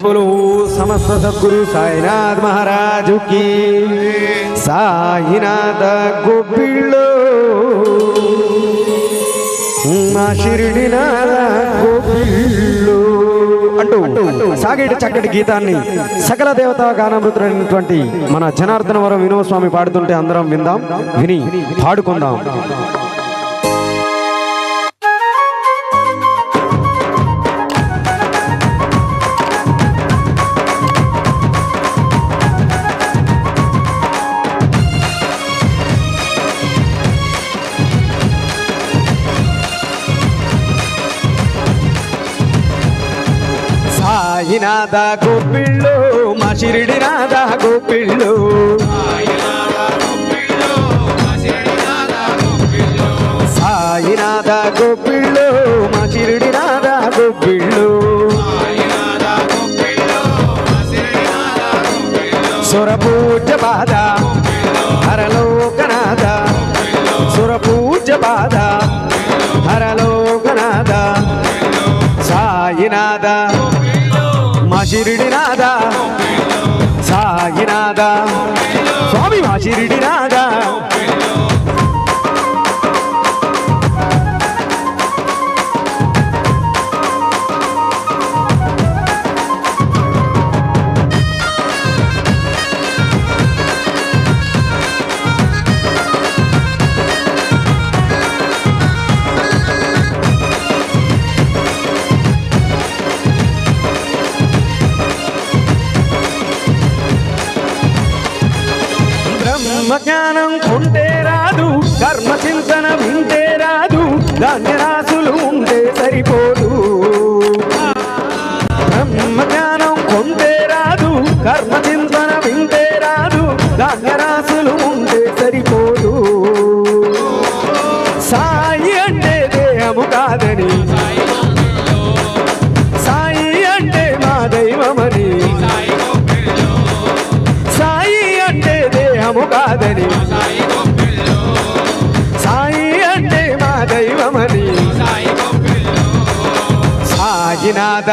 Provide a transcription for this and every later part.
बोलो समस्त सद्गुरु साईनाथ महाराज की సాయినాథ గోపిళ్ళు మా షిరిడినాథ గోపిళ్ళు అంటూ సాగేటి చక్కటి గీతాన్ని సకల దేవతా గానామృతులైనటువంటి మన జనార్దన వరం వినోద్ స్వామి పాడుతుంటే అందరం విందాం విని పాడుకుందాం సాయినాథ గోపిళ్ళు మా షిరిడి షిరిడినాథ గోపిళ్ళు. సాయినాథ గోపిళ్ళు మా షిరిడి షిరిడినాథ గోపిళ్ళు. సురపూజ బాధ హరలోకనాథ. సురపూజ బాధ హరలోకనాథ. సాయినాథ మా షిరిడినాథ సాయినాథ స్వామి మా షిరిడినాథ బ్రహ్మ జ్ఞానం ఉంటే రాదు కర్మ చింతన వింటే రాదు ధాన్యరాశులు ఉంటే సరిపోదు. బ్రహ్మ జ్ఞానం కొంటే రాదు కర్మ చింతన దైవము కాదని. సాయి అంటే మా దైవమని. సాయినాథ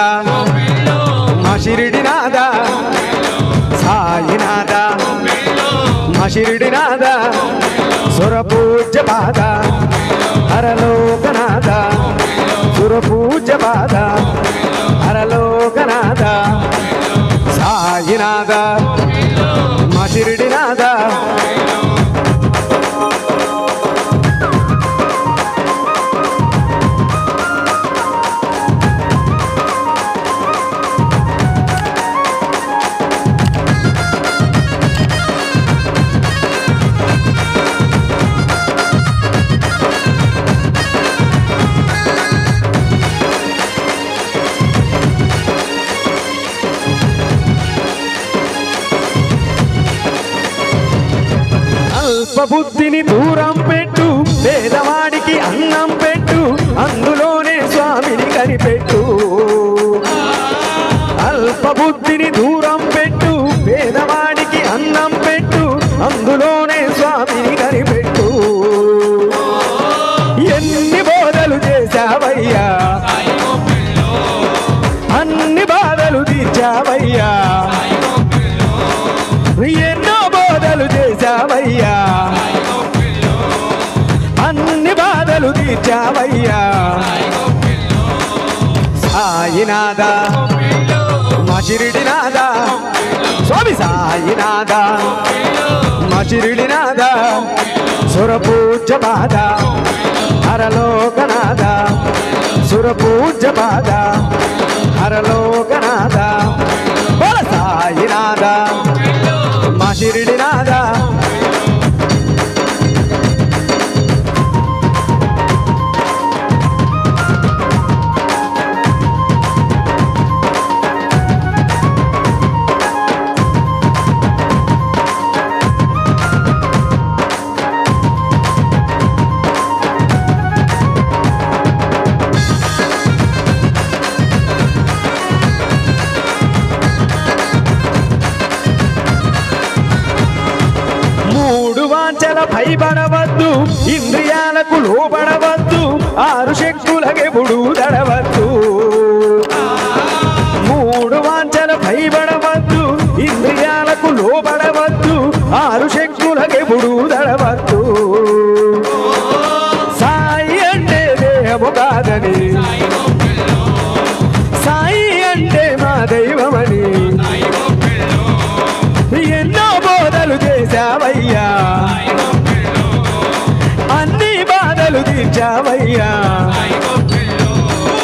మా షిరిడినాథ. సాయినాథ మా షిరిడినాథ. సురపూజ్య బాధ హరలోకనాథ. సురపూజ్య బాధ హరలోకనాథ. సాయినాథ అల్పబుద్ధిని దూరం పెట్టు పేదవాడికి అన్నం పెట్టు అందులోనే స్వామిని కనిపెట్టు. అల్పబుద్ధిని దూరం పెట్టు పేదవాడికి అన్నం పెట్టు అందులోనే స్వామిని కనిపెట్టు. ఎన్ని బోధలు చేశావయ్యా? అన్ని బాధలు తీర్చావయ్యా? తీర్చావయ్యా. అన్ని బాధలు తీర్చావయ్యా. సాయినాథ మా షిరిడినాథ స్వామి సాయినాథ మా షిరిడినాథ సురపూజ బాధ హరలోకనాథ సురపూజ బాధ హరలోకనాథ బల సాయినాథ మా షిరిడినాథ మూడు వాంచల భయపడవద్దు ఇంద్రియాలకు లోబడవద్దు ఆరు శక్తులకెప్పుడు దడవద్దు మూడు వాంచల భయపడవద్దు ఇంద్రియాలకు లోబడవద్దు ఆరు శక్తులకెప్పుడు దడవద్దు సాయి అంటే దేహము కాదని సాయి అంటే మా దైవమని ఎన్నో బోధలు చేశావయ్యా. బాధలు తీర్చావయ్యా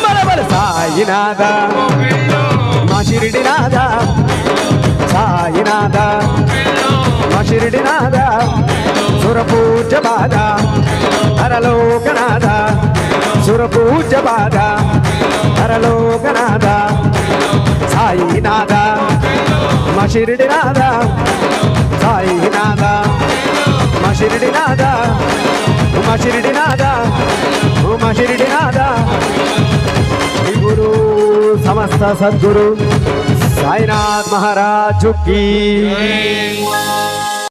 బలబల సాయినాథ మా షిరిడినాథ సాయినాథ మా షిరిడి షిరిడినాథ సురపూజ బాధ హరలోకనాథ సురపూజ బాధ హరలోకనాథ సాయినాథ మా షిరిడి షిరిడినాథ సాయినాథ మా షిరిడి షిరిడినాథ మా షిరిడినాథ. మా ಶಿರಡಿನಾದ ಗುರು ಸಮಸ್ತ ಸದ್ಗುರು ಸಾಯಿನಾಥ್ ಮಹಾರಾಜು ಕೀ